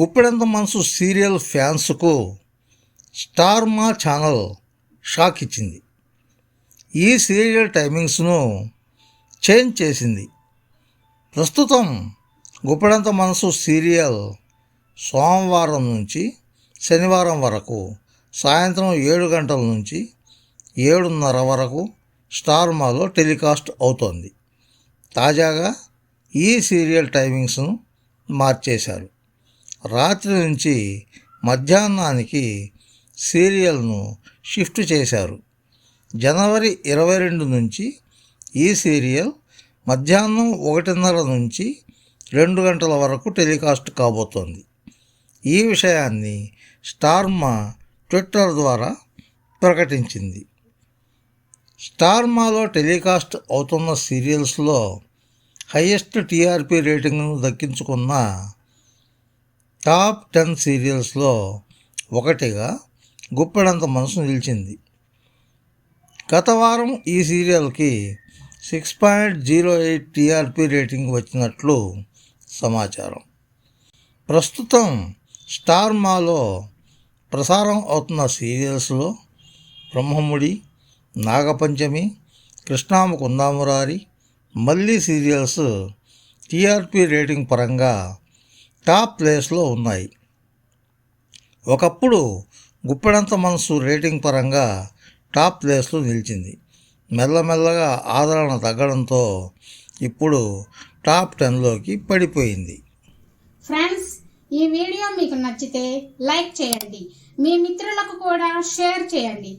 Guppedantha Manasu serial ఫ్యాన్స్కు star Maa channel shock ఇచ్చింది. ఈ సీరియల్ టైమింగ్స్ను చేంజ్ చేసింది. ప్రస్తుతం గుప్పెడంత మనసు సీరియల్ సోమవారం నుంచి శనివారం వరకు సాయంత్రం ఏడు గంటల నుంచి ఏడున్నర వరకు స్టార్ మాలో టెలికాస్ట్ అవుతోంది. తాజాగా ఈ సీరియల్ టైమింగ్స్ను మార్చేశారు. రాత్రి నుంచి మధ్యాహ్నానికి సీరియల్ను షిఫ్ట్ చేశారు. జనవరి ఇరవై రెండు నుంచి ఈ సీరియల్ మధ్యాహ్నం ఒకటిన్నర నుంచి రెండు గంటల వరకు టెలికాస్ట్ కాబోతోంది. ఈ విషయాన్ని స్టార్మా ట్విట్టర్ ద్వారా ప్రకటించింది. స్టార్మాలో టెలికాస్ట్ అవుతున్న సీరియల్స్లో హయ్యెస్ట్ టీఆర్పీ రేటింగ్ను దక్కించుకున్న టాప్ టెన్ సీరియల్స్లో ఒకటిగా గుప్పెడంత మనసు నిలిచింది. గత వారం ఈ సీరియల్కి six point zero eight TRP rating వచ్చినట్లు సమాచారం. ప్రస్తుతం స్టార్ మాలో ప్రసారం అవుతున్న సీరియల్స్లో బ్రహ్మముడి నాగపంచమి కృష్ణామ కుందామురారి మళ్ళీ సీరియల్స్ టీఆర్పీ రేటింగ్ పరంగా టాప్ ప్లేస్లో ఉన్నాయి. ఒకప్పుడు గుప్పెడంత మనసు రేటింగ్ పరంగా టాప్ ప్లేస్లో నిలిచింది. మెల్లమెల్లగా ఆదరణ తగ్గడంతో ఇప్పుడు టాప్ టెన్లోకి పడిపోయింది. ఫ్రెండ్స్ ఈ వీడియో మీకు నచ్చితే లైక్ చేయండి. మీ మిత్రులకు కూడా షేర్ చేయండి.